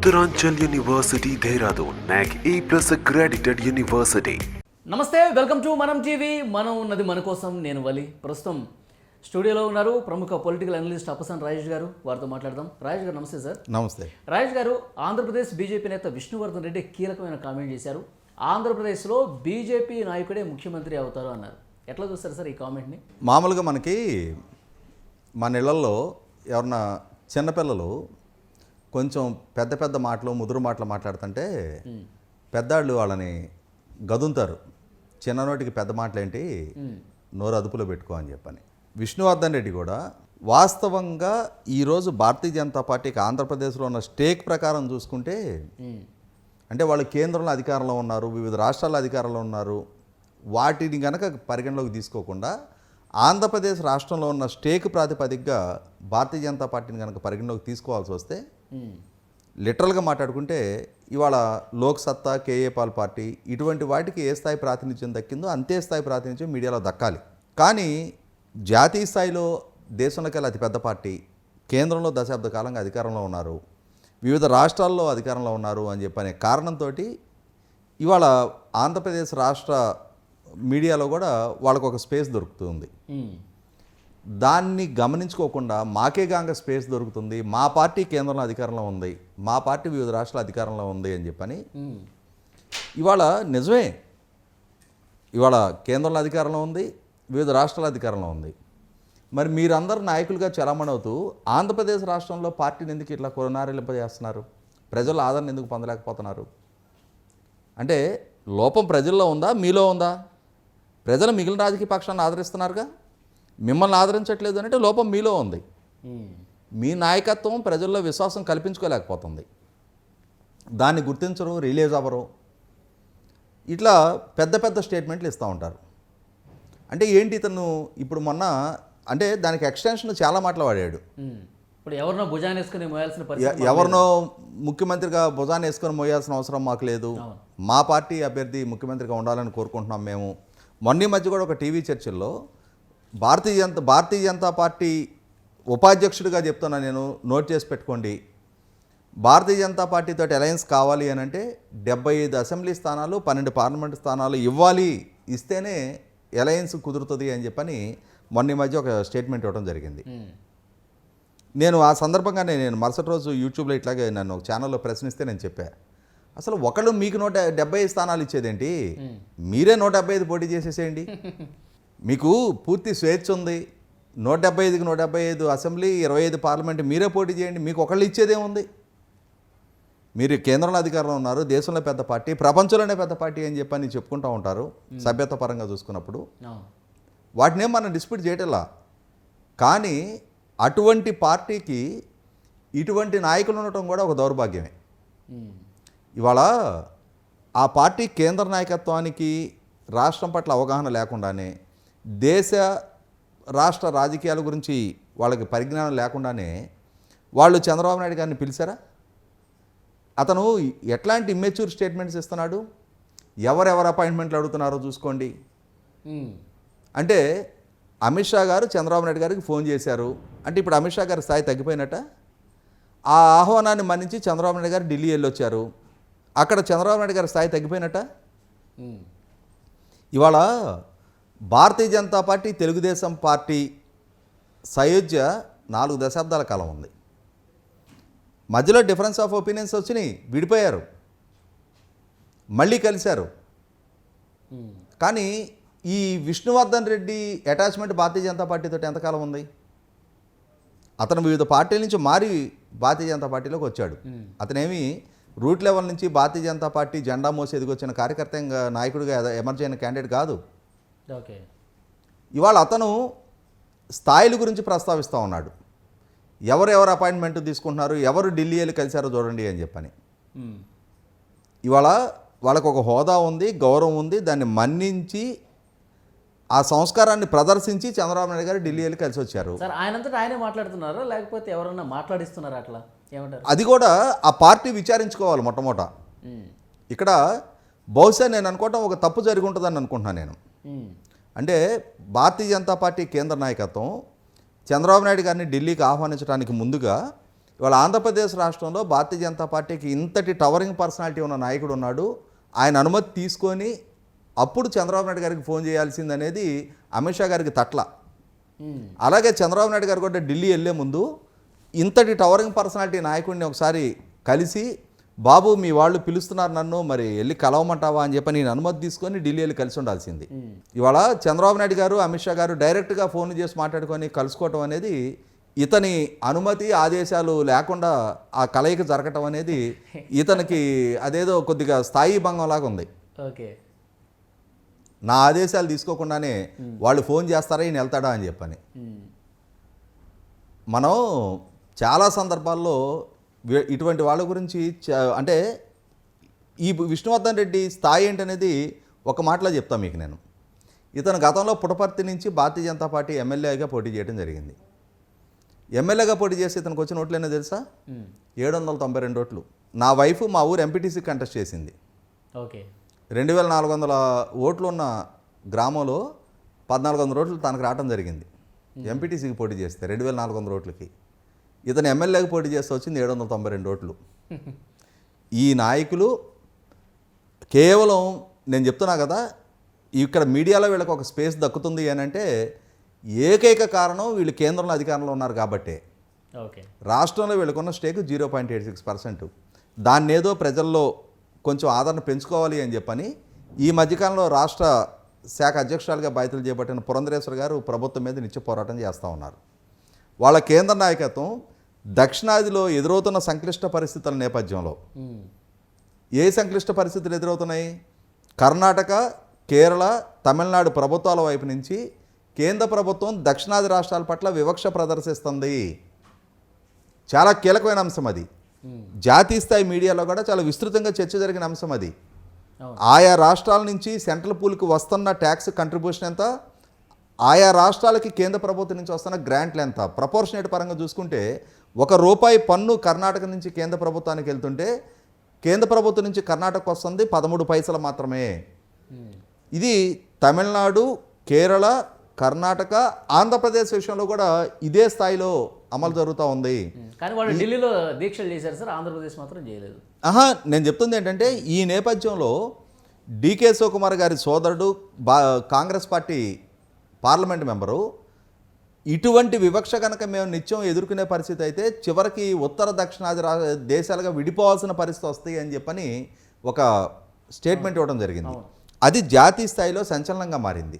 Uttaranchal University Dehradun, NAC A plus accredited university. నమస్తే welcome to మనం TV. మనం ఉన్నది మన కోసం నేను వలి. ప్రస్తుతం స్టూడియోలో ఉన్నారు ప్రముఖ పొలిటికల్ అనలిస్ట్ అప్పసన్ రాజేష్ గారు. వారితో మాట్లాడదాం. రాజేష్ గారు నమస్తే సార్. నమస్తే. రాజేష్ గారు ఆంధ్రప్రదేశ్ బీజేపీ నేత విష్ణువర్ధన్ రెడ్డి కీలకమైన కామెంట్ చేశారు. ఆంధ్రప్రదేశ్లో బీజేపీ నాయకుడే ముఖ్యమంత్రి అవుతారు అన్నారు. ఎట్లా చూస్తారు సార్ ఈ కామెంట్ని? మామూలుగా మనకి మన ఇళ్ళలో ఎవరన్నా చిన్నపిల్లలు కొంచెం పెద్ద పెద్ద మాటలు ముదురు మాటలు మాట్లాడుతుంటే పెద్దాళ్ళు వాళ్ళని గదుంతారు. చిన్ననోటికి పెద్ద మాటలేంటి? నోరు అదుపులో పెట్టుకో అని చెప్పని. విష్ణువర్ధన్ రెడ్డి కూడా వాస్తవంగా ఈరోజు భారతీయ జనతా పార్టీకి ఆంధ్రప్రదేశ్లో ఉన్న స్టేక్ ప్రకారం చూసుకుంటే అంటే వాళ్ళు కేంద్రంలో అధికారంలో ఉన్నారు వివిధ రాష్ట్రాల అధికారంలో ఉన్నారు. వాటిని గనక పరిగణలోకి తీసుకోకుండా ఆంధ్రప్రదేశ్ రాష్ట్రంలో ఉన్న స్టేక్ ప్రాతిపదికగా భారతీయ జనతా పార్టీని కనుక పరిగణలోకి తీసుకోవాల్సి వస్తే లిటరల్గా మాట్లాడుకుంటే ఇవాళ లోక్ సత్తా పార్టీ ఇటువంటి వాటికి ఏ స్థాయి ప్రాతినిధ్యం దక్కిందో అంతే స్థాయి ప్రాతినిధ్యం మీడియాలో దక్కాలి. కానీ జాతీయ స్థాయిలో దేశంలోకి వెళ్ళి అతిపెద్ద పార్టీ కేంద్రంలో దశాబ్ద కాలంగా అధికారంలో ఉన్నారు. వివిధ రాష్ట్రాల్లో అధికారంలో ఉన్నారు అని చెప్పనే కారణంతో ఇవాళ ఆంధ్రప్రదేశ్ రాష్ట్ర మీడియాలో కూడా వాళ్ళకు ఒక స్పేస్ దొరుకుతుంది. దాన్ని గమనించుకోకుండా మాకే గాంగ స్పేస్ దొరుకుతుంది మా పార్టీ కేంద్రంలో అధికారంలో ఉంది మా పార్టీ వివిధ రాష్ట్రాల అధికారంలో ఉంది అని చెప్పని. ఇవాళ నిజమే. ఇవాళ కేంద్రంలో అధికారంలో ఉంది వివిధ రాష్ట్రాల అధికారంలో ఉంది. మరి మీరందరూ నాయకులుగా చలామణి అవుతూ ఆంధ్రప్రదేశ్ రాష్ట్రంలో పార్టీని ఎందుకు ఇట్లా కొననారిలింపజేస్తున్నారు ప్రజల ఆదరణ ఎందుకు పొందలేకపోతున్నారు? అంటే లోపం ప్రజల్లో ఉందా మీలో ఉందా? ప్రజలు మిగిలిన రాజకీయ పక్షాన్ని ఆదరిస్తున్నారుగా? మిమ్మల్ని ఆదరించట్లేదు అంటే లోపం మీలో ఉంది. మీ నాయకత్వం ప్రజల్లో విశ్వాసం కల్పించుకోలేకపోతుంది. దాన్ని గుర్తించరు రిలీజ్ అవ్వరు. ఇట్లా పెద్ద పెద్ద స్టేట్మెంట్లు ఇస్తూ ఉంటారు. అంటే ఏంటి ఇతను ఇప్పుడు మొన్న అంటే దానికి ఎక్స్టెన్షన్ చాలా మాటలు వాడాడు. మ్మ్. ఇప్పుడు ఎవరినో భుజాన్ని వేసుకుని మోయాల్సిన ఎవరినో ముఖ్యమంత్రిగా భుజాన్ని వేసుకొని మోయాల్సిన అవసరం మాకు లేదు. మా పార్టీ అభ్యర్థి ముఖ్యమంత్రిగా ఉండాలని కోరుకుంటున్నాం మేము. మొన్న మధ్య కూడా ఒక టీవీ చర్చల్లో భారతీయ జనతా భారతీయ జనతా పార్టీ ఉపాధ్యక్షుడిగా చెప్తున్నా నేను నోట్ చేసి పెట్టుకోండి. భారతీయ జనతా పార్టీతో అలయన్స్ కావాలి అని అంటే డెబ్బై ఐదు అసెంబ్లీ స్థానాలు పన్నెండు పార్లమెంట్ స్థానాలు ఇవ్వాలి ఇస్తేనే అలయన్స్ కుదురుతుంది అని చెప్పని మొన్న మధ్య ఒక స్టేట్మెంట్ ఇవ్వడం జరిగింది. నేను ఆ సందర్భంగానే నేను మరుసటి రోజు యూట్యూబ్లో ఇట్లాగే నన్ను ఒక ఛానల్లో ప్రశ్నిస్తే నేను చెప్పా. అసలు ఒకళ్ళు మీకు నూట డెబ్బై ఐదు స్థానాలు ఇచ్చేదేంటి? మీరే నూట డెబ్బై ఐదు పోటీ చేసేసేయండి. మీకు పూర్తి స్వేచ్ఛ ఉంది. నూట డెబ్బై ఐదుకి నూట డెబ్బై ఐదు అసెంబ్లీ ఇరవై ఐదు పార్లమెంట్ మీరే పోటీ చేయండి. మీకు ఒకళ్ళు ఇచ్చేదేముంది మీరు కేంద్రంలో అధికారంలో ఉన్నారు. దేశంలో పెద్ద పార్టీ ప్రపంచంలోనే పెద్ద పార్టీ అని చెప్పని చెప్పుకుంటూ ఉంటారు. సభ్యత పరంగా చూసుకున్నప్పుడు. వాటిని మనం డిస్ప్యూట్ చేయటంలా? కానీ అటువంటి పార్టీకి ఇటువంటి నాయకులు ఉండటం కూడా ఒక దౌర్భాగ్యమే. ఇవాళ ఆ పార్టీ కేంద్ర నాయకత్వానికి రాష్ట్రం పట్ల అవగాహన లేకుండానే దేశ రాష్ట్ర రాజకీయాల గురించి వాళ్ళకి పరిజ్ఞానం లేకుండానే వాళ్ళు చంద్రబాబు నాయుడు గారిని పిలిచారా? అతను ఎట్లాంటి ఇమ్మెచ్యూర్ స్టేట్మెంట్స్ ఇస్తున్నాడు? ఎవరెవరు అపాయింట్మెంట్లు అడుగుతున్నారో చూసుకోండి. అంటే అమిత్ షా గారు చంద్రబాబు నాయుడు గారికి ఫోన్ చేశారు. అంటే ఇప్పుడు అమిత్ షా గారి స్థాయి తగ్గిపోయినట్ట? ఆ ఆహ్వానాన్ని మన్నించి చంద్రబాబు నాయుడు గారు ఢిల్లీ వెళ్ళొచ్చారు. అక్కడ చంద్రబాబు నాయుడు గారి స్థాయి తగ్గిపోయినట్ట. ఇవాళ భారతీయ జనతా పార్టీ తెలుగుదేశం పార్టీ సయోధ్య నాలుగు దశాబ్దాల కాలం ఉంది. మధ్యలో డిఫరెన్స్ ఆఫ్ ఒపీనియన్స్ వచ్చినాయి విడిపోయారు. మళ్ళీ కలిశారు. కానీ ఈ విష్ణువర్ధన్ రెడ్డి అటాచ్మెంట్ భారతీయ జనతా పార్టీతో ఎంతకాలం ఉంది? అతను వివిధ పార్టీల నుంచి మారి భారతీయ జనతా పార్టీలోకి వచ్చాడు. అతనేమి రూట్ లెవెల్ నుంచి భారతీయ జనతా పార్టీ జెండా మోసి ఎదిగొచ్చిన కార్యకర్త ఇంకా నాయకుడిగా ఎమర్జీ అయిన క్యాండిడేట్ కాదు. ఓకే. ఇవాళ అతను స్థాయిల గురించి ప్రస్తావిస్తూ ఉన్నాడు. ఎవరు ఎవరు అపాయింట్మెంట్ తీసుకుంటున్నారు ఎవరు ఢిల్లీ వెళ్ళి కలిశారో చూడండి అని చెప్పని. ఇవాళ వాళ్ళకు ఒక హోదా ఉంది గౌరవం ఉంది దాన్ని మన్నించి ఆ సంస్కారాన్ని ప్రదర్శించి చంద్రబాబు నాయుడు గారు ఢిల్లీ వెళ్ళి కలిసి వచ్చారు. ఆయనంతటా ఆయనే మాట్లాడుతున్నారా? లేకపోతే ఎవరన్నా మాట్లాడిస్తున్నారా అట్లా? ఏమంటారు? అది కూడా ఆ పార్టీ విచారించుకోవాలి మొట్టమొదట. ఇక్కడ బహుశా నేను అనుకోవటం ఒక తప్పు జరిగి ఉంటుందని అనుకుంటున్నాను నేను. అంటే భారతీయ జనతా పార్టీ కేంద్ర నాయకత్వం చంద్రబాబు నాయుడు గారిని ఢిల్లీకి ఆహ్వానించడానికి ముందుగా ఇవాళ ఆంధ్రప్రదేశ్ రాష్ట్రంలో భారతీయ జనతా పార్టీకి ఇంతటి టవరింగ్ పర్సనాలిటీ ఉన్న నాయకుడు ఉన్నాడు. ఆయన అనుమతి తీసుకొని అప్పుడు చంద్రబాబు నాయుడు గారికి ఫోన్ చేయాల్సిందనేది అమిత్ షా గారికి తట్ల. అలాగే చంద్రబాబు నాయుడు గారు కూడా ఢిల్లీ వెళ్ళే ముందు ఇంతటి టవరింగ్ పర్సనాలిటీ నాయకుడిని ఒకసారి కలిసి బాబు మీ వాళ్ళు పిలుస్తున్నారు నన్ను మరి వెళ్ళి కలవమంటావా అని చెప్పి నేను అనుమతి తీసుకొని ఢిల్లీ వెళ్ళి కలిసి ఉండాల్సింది. ఇవాళ చంద్రబాబు నాయుడు గారు అమిత్ షా గారు డైరెక్ట్గా ఫోన్ చేసి మాట్లాడుకొని కలుసుకోవటం అనేది ఇతని అనుమతి ఆదేశాలు లేకుండా ఆ కలయిక జరగటం అనేది ఇతనికి అదేదో కొద్దిగా స్థాయి భంగం లాగా ఉంది. ఓకే. నా ఆదేశాలు తీసుకోకుండానే వాళ్ళు ఫోన్ చేస్తారా ఈయన వెళ్తాడా అని చెప్పని. మనం చాలా సందర్భాల్లో ఇటువంటి వాళ్ళ గురించి అంటే ఈ విష్ణువర్ధన్ రెడ్డి స్థాయి ఏంటనేది ఒక మాటలో చెప్తాను మీకు నేను. ఇతను గతంలో పుటపర్తి నుంచి భారతీయ జనతా పార్టీ ఎమ్మెల్యేగా పోటీ చేయడం జరిగింది. ఎమ్మెల్యేగా పోటీ చేసి ఇతనికి వచ్చిన ఓట్లు ఏంటో తెలుసా? ఏడు వందల తొంభై రెండు ఓట్లు. నా వైఫ్ మా ఊరు ఎంపీటీసీ కంటెస్ట్ చేసింది. ఓకే. రెండు వేల నాలుగు వందల ఓట్లు ఉన్న గ్రామంలో పద్నాలుగు వందల ఓట్లు తనకు రావడం జరిగింది. ఎంపీటీసీకి పోటీ చేస్తే రెండు వేల నాలుగు వందల ఓట్లకి. ఇతను ఎమ్మెల్యేకి పోటీ చేస్తే వచ్చింది ఏడు వందల తొంభై రెండు ఓట్లు. ఈ నాయకులు కేవలం నేను చెప్తున్నా కదా ఇక్కడ మీడియాలో వీళ్ళకి ఒక స్పేస్ దక్కుతుంది అని అంటే ఏకైక కారణం వీళ్ళు కేంద్రంలో అధికారంలో ఉన్నారు కాబట్టే. ఓకే. రాష్ట్రంలో వీళ్ళకున్న stake zero point eight six percent. దాన్ని ఏదో ప్రజల్లో కొంచెం ఆదరణ పెంచుకోవాలి అని చెప్పని ఈ మధ్యకాలంలో రాష్ట్ర శాఖ అధ్యక్షురాలుగా బాధ్యతలు చేపట్టిన పురంధరేశ్వర్ గారు ప్రభుత్వం మీద నిత్య పోరాటం చేస్తూ ఉన్నారు. వాళ్ళ కేంద్ర నాయకత్వం దక్షిణాదిలో ఎదురవుతున్న సంక్లిష్ట పరిస్థితుల నేపథ్యంలో. ఏ సంక్లిష్ట పరిస్థితులు ఎదురవుతున్నాయి? కర్ణాటక కేరళ తమిళనాడు ప్రభుత్వాల వైపు నుంచి కేంద్ర ప్రభుత్వం దక్షిణాది రాష్ట్రాల పట్ల వివక్ష ప్రదర్శిస్తుంది. చాలా కీలకమైన అంశం అది. జాతీయ స్థాయి మీడియాలో కూడా చాలా విస్తృతంగా చర్చ జరిగిన అంశం అది. ఆయా రాష్ట్రాల నుంచి సెంట్రల్ పూల్కి వస్తున్న ట్యాక్స్ కంట్రిబ్యూషన్ ఎంత? ఆయా రాష్ట్రాలకి కేంద్ర ప్రభుత్వం నుంచి వస్తున్న గ్రాంట్లు ఎంత ప్రపోర్షనేట్ పరంగా చూసుకుంటే ఒక రూపాయి పన్ను కర్ణాటక నుంచి కేంద్ర ప్రభుత్వానికి వెళ్తుంటే కేంద్ర ప్రభుత్వం నుంచి కర్ణాటకకు వస్తుంది పదమూడు పైసలు మాత్రమే. ఉమ్, ఇది తమిళనాడు కేరళ కర్ణాటక ఆంధ్రప్రదేశ్ విషయంలో కూడా ఇదే స్థాయిలో అమలు జరుగుతూ ఉంది. ఉమ్. కానీ వాళ్ళు ఢిల్లీలో దీక్షలు చేశారు సార్ ఆంధ్రప్రదేశ్ మాత్రం చేయలేదు. ఆహా నేను చెప్తుంది ఏంటంటే ఈ నేపథ్యంలో డీకే శివకుమార్ గారి సోదరుడు బా కాంగ్రెస్ పార్టీ పార్లమెంట్ మెంబరు ఇటువంటి వివక్ష కనుక మేము నిత్యం ఎదుర్కొనే పరిస్థితి అయితే చివరికి ఉత్తర దక్షిణాది రా దేశాలుగా విడిపోవాల్సిన పరిస్థితి వస్తాయి అని చెప్పని ఒక స్టేట్మెంట్ ఇవ్వడం జరిగింది. అది జాతీయ స్థాయిలో సంచలనంగా మారింది.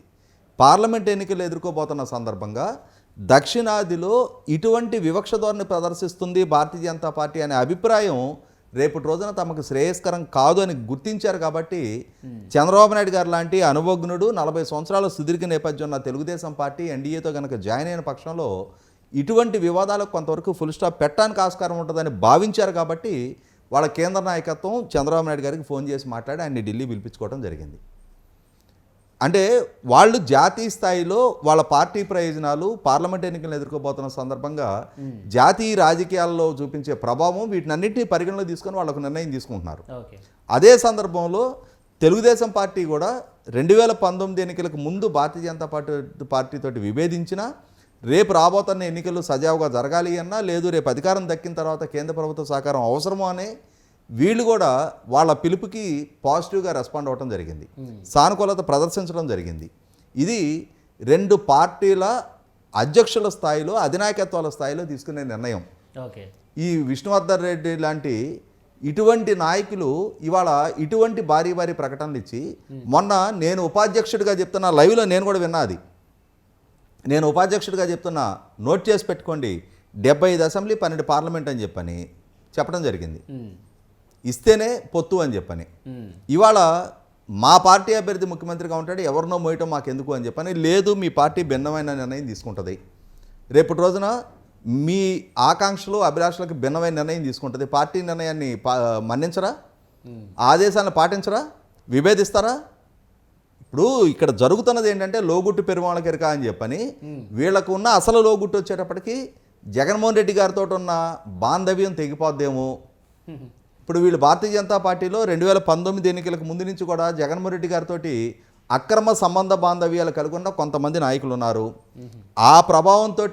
పార్లమెంట్ ఎన్నికలు ఎదుర్కోబోతున్న సందర్భంగా దక్షిణాదిలో ఇటువంటి వివక్ష ధోరణి ప్రదర్శిస్తుంది భారతీయ జనతా పార్టీ అనే అభిప్రాయం రేపటి రోజున తమకు శ్రేయస్కరం కాదు అని గుర్తించారు కాబట్టి చంద్రబాబు నాయుడు గారు లాంటి అనుభవజ్ఞుడు నలభై సంవత్సరాల సుదీర్ఘ నేపథ్యం ఉన్న తెలుగుదేశం పార్టీ ఎన్డీఏతో కనుక జాయిన్ అయిన పక్షంలో ఇటువంటి వివాదాలకు కొంతవరకు ఫుల్ స్టాప్ పెట్టడానికి ఆస్కారం ఉంటుందని భావించారు కాబట్టి వాళ్ళ కేంద్ర నాయకత్వం చంద్రబాబు నాయుడు గారికి ఫోన్ చేసి మాట్లాడి ఆయన్ని ఢిల్లీ పిలిపించుకోవడం జరిగింది. అంటే వాళ్ళు జాతీయ స్థాయిలో వాళ్ళ పార్టీ ప్రయోజనాలు పార్లమెంట్ ఎన్నికలను ఎదుర్కోబోతున్న సందర్భంగా జాతీయ రాజకీయాల్లో చూపించే ప్రభావం వీటినన్నింటినీ పరిగణలో తీసుకొని వాళ్ళు ఒక నిర్ణయం తీసుకుంటున్నారు. అదే సందర్భంలో తెలుగుదేశం పార్టీ కూడా రెండు వేల పంతొమ్మిది ఎన్నికలకు ముందు భారతీయ జనతా పార్టీ పార్టీతోటి విభేదించిన రేపు రాబోతున్న ఎన్నికలు సజావుగా జరగాలి అన్నా లేదు రేపు అధికారం దక్కిన తర్వాత కేంద్ర ప్రభుత్వ సహకారం అవసరమో అని వీళ్ళు కూడా వాళ్ళ పిలుపుకి పాజిటివ్గా రెస్పాండ్ అవ్వడం జరిగింది. సానుకూలత ప్రదర్శించడం జరిగింది. ఇది రెండు పార్టీల అధ్యక్షుల స్థాయిలో అధినాయకత్వాల స్థాయిలో తీసుకునే నిర్ణయం. ఓకే. ఈ విష్ణువర్ధన్ రెడ్డి లాంటి ఇటువంటి నాయకులు ఇవాళ ఇటువంటి భారీ భారీ ప్రకటనలు ఇచ్చి మొన్న నేను ఉపాధ్యక్షుడిగా చెప్తున్న లైవ్లో నేను కూడా విన్నా అది. నేను ఉపాధ్యక్షుడిగా చెప్తున్నా నోట్ చేసి పెట్టుకోండి. డెబ్బై ఐదు అసెంబ్లీ పన్నెండు పార్లమెంట్ అని చెప్పని చెప్పడం జరిగింది. ఇస్తేనే పొత్తు అని చెప్పని. ఇవాళ మా పార్టీ అభ్యర్థి ముఖ్యమంత్రిగా ఉంటాడు ఎవరినో మోయటం మాకెందుకు అని చెప్పని లేదు మీ పార్టీ భిన్నమైన నిర్ణయం తీసుకుంటుంది. రేపటి రోజున మీ ఆకాంక్షలు అభిలాషలకు భిన్నమైన నిర్ణయం తీసుకుంటుంది. పార్టీ నిర్ణయాన్ని మన్నించరా? ఆదేశాలను పాటించరా? విభేదిస్తారా? ఇప్పుడు ఇక్కడ జరుగుతున్నది ఏంటంటే లోగుట్టు పెరుమాళకెరక అని చెప్పని వీళ్ళకు ఉన్న అసలు లోగుట్టు వచ్చేటప్పటికి జగన్మోహన్ రెడ్డి గారితో ఉన్న బాంధవ్యం తెగిపోద్దేమో. ఇప్పుడు వీళ్ళు భారతీయ జనతా పార్టీలో రెండు వేల పంతొమ్మిది ఎన్నికలకు ముందు నుంచి కూడా జగన్మోహన్ రెడ్డి గారితో అక్రమ సంబంధ బాంధవ్యాలు కలిగి ఉన్న కొంతమంది నాయకులు ఉన్నారు. ఆ ప్రభావంతో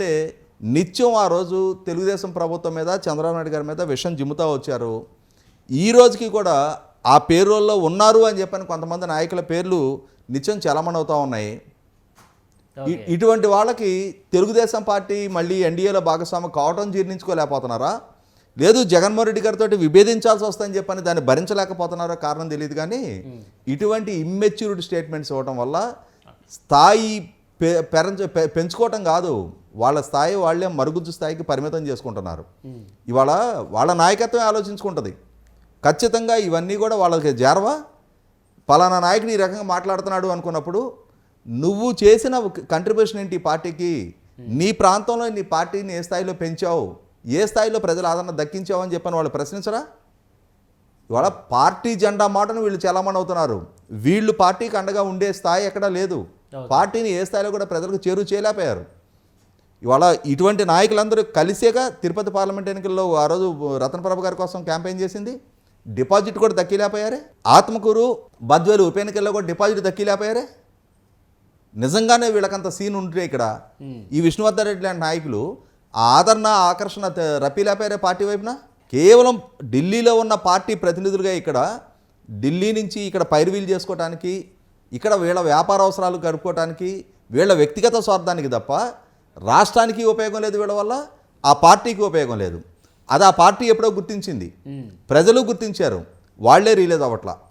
నిత్యం ఆ రోజు తెలుగుదేశం ప్రభుత్వం మీద చంద్రబాబు నాయుడు గారి మీద విషం జిమ్ముతా వచ్చారు. ఈ రోజుకి కూడా ఆ పేరుల్లో ఉన్నారు అని చెప్పని కొంతమంది నాయకుల పేర్లు నిత్యం చలమణవుతూ ఉన్నాయి. ఇటువంటి వాళ్ళకి తెలుగుదేశం పార్టీ మళ్ళీ ఎన్డీఏలో భాగస్వామి కావటం జీర్ణించుకోలేకపోతున్నారా? లేదు జగన్మోహన్ రెడ్డి గారితో విభేదించాల్సి వస్తుందని చెప్పని దాన్ని భరించలేకపోతున్నారో కారణం తెలియదు కానీ ఇటువంటి ఇమ్మెచ్యూర్డ్ స్టేట్మెంట్స్ ఇవ్వడం వల్ల స్థాయి పెంచుకోవటం కాదు. వాళ్ళ స్థాయి వాళ్ళే మరుగుజ్జు స్థాయికి పరిమితం చేసుకుంటున్నారు. ఇవాళ వాళ్ళ నాయకత్వం ఆలోచించుకుంటుంది. ఖచ్చితంగా ఇవన్నీ కూడా వాళ్ళకి చేరవా పలానా నాయకుడు ఈ రకంగా మాట్లాడుతున్నాడు అనుకున్నప్పుడు నువ్వు చేసిన కంట్రిబ్యూషన్ ఏంటి పార్టీకి? నీ ప్రాంతంలో నీ పార్టీని ఏ స్థాయిలో పెంచావు? ఏ స్థాయిలో ప్రజల ఆదరణ దక్కించావు అని చెప్పని వాళ్ళు ప్రశ్నించరా? ఇవాళ పార్టీ జెండా మాటను వీళ్ళు చలామణి అవుతున్నారు. వీళ్ళు పార్టీకి అండగా ఉండే స్థాయి ఎక్కడా లేదు. పార్టీని ఏ స్థాయిలో కూడా ప్రజలకు చేరువ చేయలేకపోయారు. ఇవాళ ఇటువంటి నాయకులందరూ కలిసేగా తిరుపతి పార్లమెంట్ ఎన్నికల్లో ఆ రోజు రతన్ ప్రభ గారి కోసం క్యాంపెయిన్ చేసింది. డిపాజిట్ కూడా దక్కిలేకపోయారే. ఆత్మకూరు బద్వేలు ఉప ఎన్నికల్లో కూడా డిపాజిట్ దక్కిలేకపోయారే. నిజంగానే వీళ్ళకంత సీన్ ఉంటే ఇక్కడ ఈ విష్ణువర్ధన్ రెడ్డి లాంటి నాయకులు ఆదరణ ఆకర్షణ రప్పిలేపారే పార్టీ వైపున? కేవలం ఢిల్లీలో ఉన్న పార్టీ ప్రతినిధులుగా ఇక్కడ ఢిల్లీ నుంచి ఇక్కడ పైరువీలు చేసుకోవటానికి ఇక్కడ వీళ్ళ వ్యాపార అవసరాలు గడుపుకోవటానికి వీళ్ళ వ్యక్తిగత స్వార్థానికి తప్ప రాష్ట్రానికి ఉపయోగం లేదు వీళ్ళ వల్ల ఆ పార్టీకి ఉపయోగం లేదు. అది ఆ పార్టీ ఎప్పుడో గుర్తించింది. ప్రజలు గుర్తించారు. వాళ్ళే రిలీజ్ అవ్వట్లా.